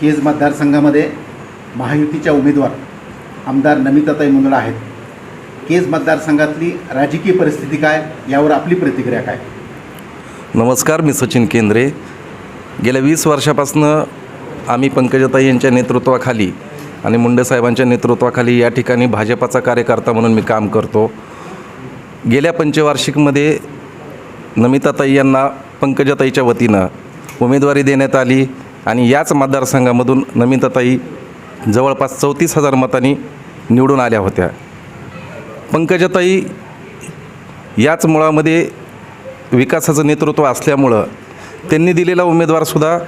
केज मतदारसंघामध्ये महायुतीच्या उमेदवार आमदार नमिताताई मुंदडा आहेत. केज मतदारसंघातली राजकीय परिस्थिती काय यावर आपली प्रतिक्रिया काय? नमस्कार मी सचिन केंद्रे. गेल्या वीस वर्षापासून आम्ही पंकजाताई यांच्या नेतृत्वाखाली आणि मुंडे साहेबांच्या नेतृत्वाखाली या ठिकाणी भाजपाचा कार्यकर्ता म्हणून मी काम करतो. गेल्या पंचवार्षिकमध्ये नमिताताई यांना पंकजाताईच्या वतीनं उमेदवारी देण्यात आली. आणि याच मतदारसंघामधून नमिताताई जवळपास चौतीस हजार मतांनी निवडून आल्या होत्या. पंकजाताई याच मुळामध्ये विकासाचं नेतृत्व असल्यामुळं त्यांनी दिलेला उमेदवारसुद्धा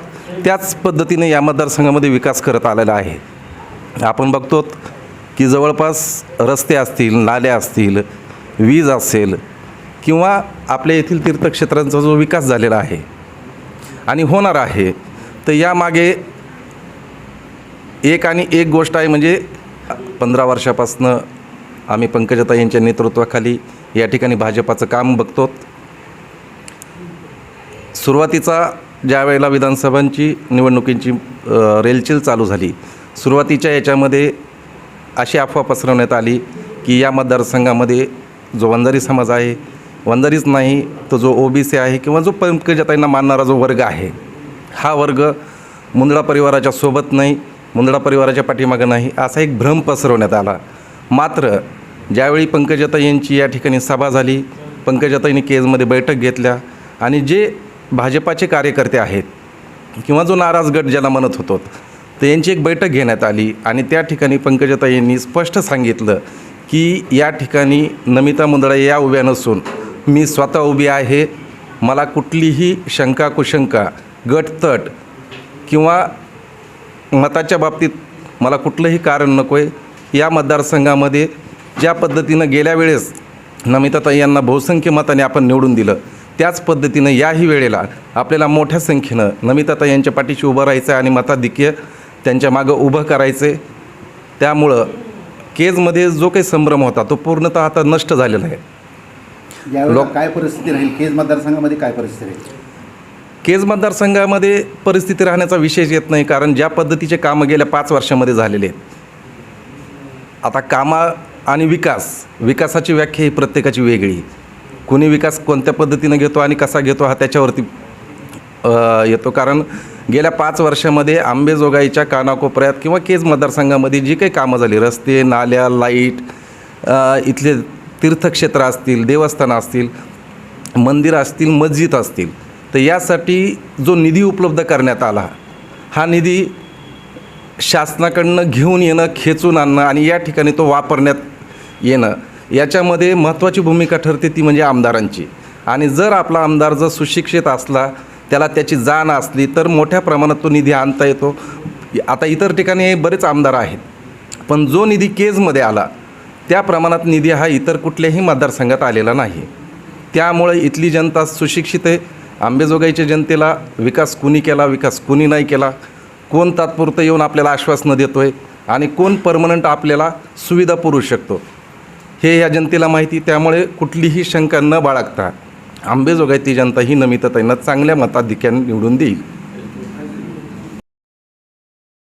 त्याच पद्धतीने या मतदारसंघामध्ये विकास करत आलेला आहे. आपण बघतो की जवळपास रस्ते असतील नाल्या असतील वीज असेल किंवा आपल्या येथील तीर्थक्षेत्रांचा जो विकास झालेला आहे आणि होणार आहे तर यामागे एक आणि एक गोष्ट आहे म्हणजे पंधरा वर्षापासनं आम्ही पंकजाताई यांच्या नेतृत्वाखाली या ठिकाणी भाजपाचं काम बघतो. सुरुवातीचा ज्या वेळेला विधानसभांची निवडणुकींची रेलचेल चालू झाली सुरुवातीच्या याच्यामध्ये अशी अफवा पसरवण्यात आली की या मतदारसंघामध्ये जो वंजारी समाज आहे वंजारीच नाही तो जो ओ बी सी आहे किंवा जो पंकजताईंना मानणारा जो वर्ग आहे हा वर्ग मुंदडा परिवाराच्या सोबत नाही मुंदडा परिवाराच्या पाठीमागं नाही असा एक भ्रम पसरवण्यात आला. मात्र ज्यावेळी पंकजाताई यांची या ठिकाणी सभा झाली पंकजाताईंनी केजमध्ये बैठक घेतल्या आणि जे भाजपाचे कार्यकर्ते आहेत किंवा जो नाराज गट ज्याला म्हणत होतो तर यांची एक बैठक घेण्यात आली आणि त्या ठिकाणी पंकजाताई यांनी स्पष्ट सांगितलं की या ठिकाणी नमिता मुंदडा या उभ्या नसून मी स्वतः उभी आहे मला कुठलीही शंका कुशंका गटतट किंवा मताच्या बाबतीत मला कुठलंही कारण नको आहे या मतदारसंघामध्ये ज्या पद्धतीनं गेल्या वेळेस नमिताताई यांना बहुसंख्य मताने आपण निवडून दिलं त्याच पद्धतीनं याही वेळेला आपल्याला मोठ्या संख्येनं नमिताताई यांच्या पाठीशी उभं राहायचं आहे आणि मताधिक्य त्यांच्या मागं उभं करायचं. आहे त्यामुळं केजमध्ये जो काही संभ्रम होता तो पूर्णतः आता नष्ट झालेला आहे. लोक- काय परिस्थिती राहील? केज मतदारसंघामध्ये काय परिस्थिती राहील? केज मतदारसंघामध्ये परिस्थिती राहण्याचा विशेष येत नाही कारण ज्या पद्धतीचे कामं गेल्या पाच वर्षामध्ये झालेले आहेत. आता कामा आणि विकास विकासाची व्याख्या ही प्रत्येकाची वेगळी. कुणी विकास कोणत्या पद्धतीनं घेतो आणि कसा घेतो हा त्याच्यावरती येतो. कारण गेल्या पाच वर्षामध्ये आंबेजोगाईच्या कानाकोपऱ्यात किंवा केज मतदारसंघामध्ये जी काही कामं झाली रस्ते नाल्या लाइट इथले तीर्थक्षेत्र असतील देवस्थानं असतील मंदिर असतील मस्जिद असतील तर यासाठी जो निधी उपलब्ध करण्यात आला हा निधी शासनाकडनं घेऊन येणं खेचून आणणं आणि या ठिकाणी तो वापरण्यात येणं याच्यामध्ये महत्त्वाची भूमिका ठरते ती म्हणजे आमदारांची. आणि जर आपला आमदार जर सुशिक्षित असला त्याला त्याची जाण असली तर मोठ्या प्रमाणात तो निधी आणता येतो. आता इतर ठिकाणी बरेच आमदार आहेत पण जो निधी केजमध्ये आला त्या प्रमाणात निधी हा इतर कुठल्याही मतदारसंघात आलेला नाही. त्यामुळे इथली जनता सुशिक्षित आहे आंबेजोगाईच्या जनतेला विकास कुणी केला विकास कुणी नाही केला कोण तात्पुरतं येऊन आपल्याला आश्वासनं देतो आहे आणि कोण परमनंट आपल्याला सुविधा पुरू शकतो? हे या जनतेला माहिती त्यामुळे कुठलीही शंका न बाळगता आंबेजोगाईची जनता ही नमिताताईंना चांगल्या मताधिक्याने निवडून देईल.